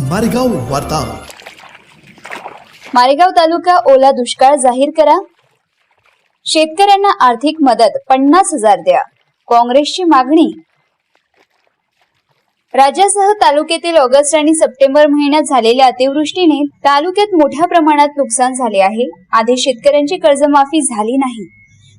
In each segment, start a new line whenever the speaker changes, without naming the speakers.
मारेगाव वार्ता.
मारेगाव तालुका ओला दुष्काळ जाहीर करा. शेतकऱ्यांना आर्थिक मदत पन्नास हजार द्या. काँग्रेसची मागणी. राज्यासह तालुक्यातील ऑगस्ट आणि सप्टेंबर महिन्यात झालेल्या अतिवृष्टीने तालुक्यात मोठ्या प्रमाणात नुकसान झाले आहे. आधी शेतकऱ्यांची कर्जमाफी झाली नाही.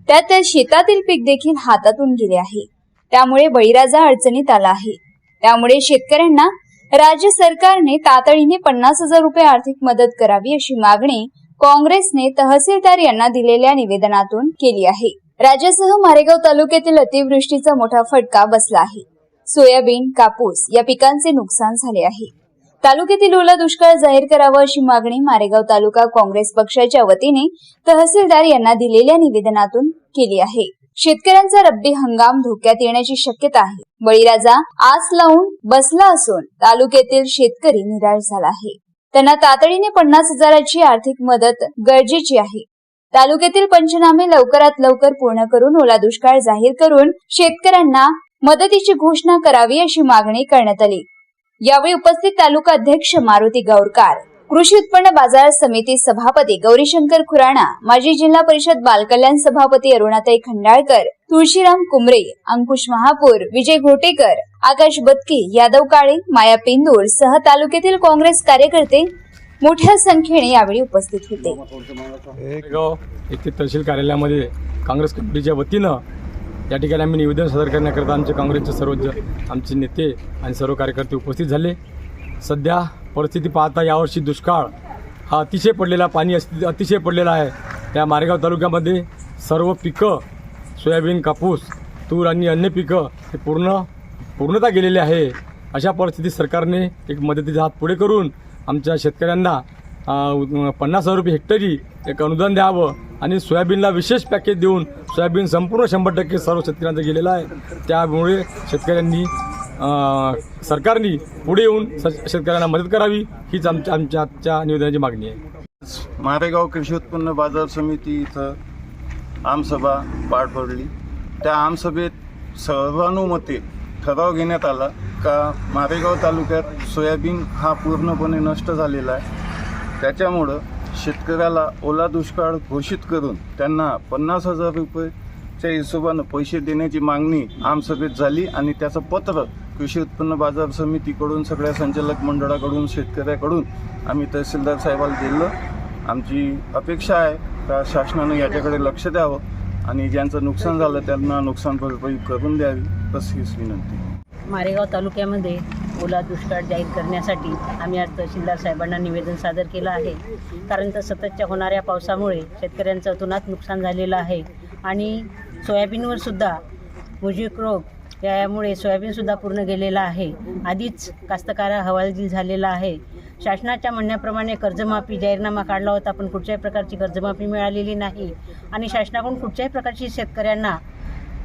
त्यात शेतातील पीक देखील हातातून गेले आहे. त्यामुळे बळीराजा अडचणीत आला आहे. त्यामुळे शेतकऱ्यांना राज्य सरकारने तातडीने पन्नास हजार रुपये आर्थिक मदत करावी अशी मागणी काँग्रेसने तहसीलदार यांना दिलेल्या निवेदनातून केली आहे. राज्यासह मारेगाव तालुक्यातील अतिवृष्टीचा मोठा फटका बसला आहे. सोयाबीन कापूस या पिकांचे नुकसान झाले आहे. तालुक्यातील ओला दुष्काळ जाहीर करावा अशी मागणी मारेगाव तालुका काँग्रेस पक्षाच्या वतीने तहसीलदार यांना दिलेल्या निवेदनातून केली आहे. शेतकऱ्यांचा रब्बी हंगाम धोक्यात येण्याची शक्यता आहे. बळीराजा आस लावून बसला असून तालुक्यातील शेतकरी निराश झाला आहे. त्यांना तातडीने पन्नास हजाराची आर्थिक मदत गरजेची आहे. तालुक्यातील पंचनामे लवकरात लवकर पूर्ण करून ओला दुष्काळ जाहीर करून शेतकऱ्यांना मदतीची घोषणा करावी अशी मागणी करण्यात आली. यावेळी उपस्थित तालुका अध्यक्ष मारुती गौरकार कृषी उत्पन्न बाजार समिती सभापती गौरीशंकर खुराणा माजी जिल्हा परिषद बालकल्याण सभापती अरुणाताई खंडाळकर तुळशीराम कुमरे अंकुश महापूर विजय घोटेकर आकाश बदकी यादव काळे माया पिंदूर सह तालुक्यातील काँग्रेस कार्यकर्ते मोठ्या संख्येने यावेळी उपस्थित होते.
येथे तहसील कार्यालयामध्ये काँग्रेस कमिटीच्या वतीनं या ठिकाणी आम्ही निवेदन सादर करण्याकरता आमचे काँग्रेसचे सर्व आमचे नेते आणि सर्व कार्यकर्ते उपस्थित झाले. सध्या परिस्थिती पाहता यावर्षी दुष्काळ हा अतिशय पडलेला पाणी अतिशय पडलेला आहे. त्या मारेगाव तालुक्यामध्ये सर्व पिकं सोयाबीन कापूस तूर आणि अन्य पिकं हे पूर्ण पूर्णता गेलेले आहे. अशा परिस्थितीत सरकारने एक मदतीचा हात पुढे करून आमच्या शेतकऱ्यांना पन्नास हजार रुपये हेक्टरी एक अनुदान द्यावं आणि सोयाबीनला विशेष पॅकेज देऊन सोयाबीन संपूर्ण शंभर टक्के सर्व शेतकऱ्यांचं गेलेलं आहे. त्यामुळे शेतकऱ्यांनी सरकारने पुढे येऊन स- शेतकऱ्यांना मदत करावी हीच आमच्या आमच्या आजच्या निवेदनाची मागणी आहे.
मारेगाव कृषी उत्पन्न बाजार समिती इथं आमसभा पार पडली. त्या आमसभेत सर्वानुमते ठराव घेण्यात आला का मारेगाव तालुक्यात सोयाबीन हा पूर्णपणे नष्ट झालेला आहे. त्याच्यामुळं शेतकऱ्याला ओला दुष्काळ घोषित करून त्यांना पन्नास हजार रुपयेच्या हिशोबानं पैसे देण्याची मागणी आमसभेत झाली आणि त्याचं पत्र कृषी उत्पन्न बाजार समितीकडून सगळ्या संचालक मंडळाकडून शेतकऱ्याकडून आम्ही तहसीलदार साहेबाला दिलं आमची अपेक्षा आहे का शासनानं याच्याकडे लक्ष द्यावं आणि ज्यांचं नुकसान झालं त्यांना नुकसान भरपाई करून द्यावी तशीच विनंती.
मारेगाव तालुक्यामध्ये ओला दुष्काळ जाहीर करण्यासाठी आम्ही आज तहसीलदार साहेबांना निवेदन सादर केलं आहे. कारण तर सततच्या होणाऱ्या पावसामुळे शेतकऱ्यांचं अतुनात नुकसान झालेलं आहे. आणि सोयाबीनवर सुद्धा मुजिक रोग यामुळे सोयाबीनसुद्धा पूर्ण गेलेला आहे. आधीच कास्तकार हवालदिल झालेला आहे. शासनाच्या म्हणण्याप्रमाणे कर्जमाफी जाहीरनामा काढला होता पण कुठच्याही प्रकारची कर्जमाफी मिळालेली नाही आणि शासनाकडून कुठच्याही प्रकारची शेतकऱ्यांना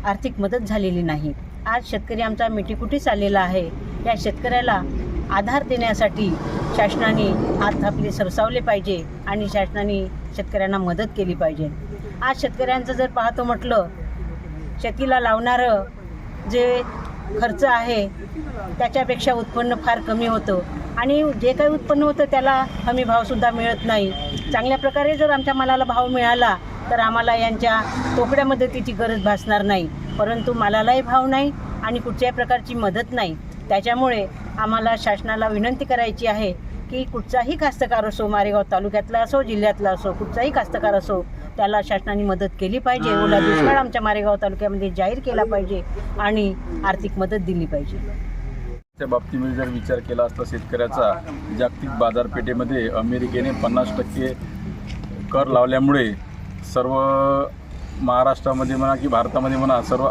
आर्थिक मदत झालेली नाही. आज शेतकरी आमचा मिठीकुटीस आलेला आहे. या शेतकऱ्याला आधार देण्यासाठी शासनाने हात आपले सरसावले पाहिजे आणि शासनाने शेतकऱ्यांना मदत केली पाहिजे. आज शेतकऱ्यांचं जर पाहतो म्हटलं शेतीला लावणारं जे खर्च आहे त्याच्यापेक्षा उत्पन्न फार कमी होतं. आणि जे काही उत्पन्न होतं त्याला हमी भावसुद्धा मिळत नाही. चांगल्या प्रकारे जर आमच्या मालाला भाव मिळाला तर आम्हाला यांच्या तोकड्या मदतीची गरज भासणार नाही. परंतु मालालाही भाव नाही आणि कुठच्याही प्रकारची मदत नाही. त्याच्यामुळे आम्हाला शासनाला विनंती करायची आहे की कुठचाही कास्तकार असो मारेगाव तालुक्यातला असो जिल्ह्यातला असो कुठचाही कास्तकार असो त्याला शासनाने मदत केली पाहिजे. ओला दुष्काळ आमच्या मारेगाव तालुक्यामध्ये जाहीर केला पाहिजे आणि आर्थिक मदत दिली पाहिजे.
त्या बाबतीमध्ये जर विचार केला असता शेतकऱ्याचा जागतिक बाजारपेठेमध्ये अमेरिकेने पन्नास टक्के कर लावल्यामुळे सर्व महाराष्ट्रामध्ये म्हणा की भारतामध्ये म्हणा सर्व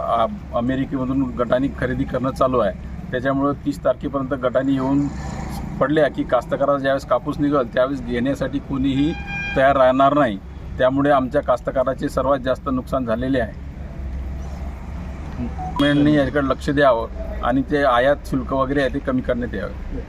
अमेरिकेमधून गटानी खरेदी करणं चालू आहे. त्याच्यामुळं तीस तारखेपर्यंत गटानी येऊन पडल्या की कास्तकाराचा ज्यावेळेस कापूस निघल त्यावेळेस घेण्यासाठी कोणीही तयार राहणार नाही. त्यामुळे आमच्या कास्तकाराचे सर्वात जास्त नुकसान झालेले आहे. गव्हर्नमेंटने याच्याकडे लक्ष द्यावं आणि ते आयात शुल्क वगैरे आहे ते कमी करण्यात यावं.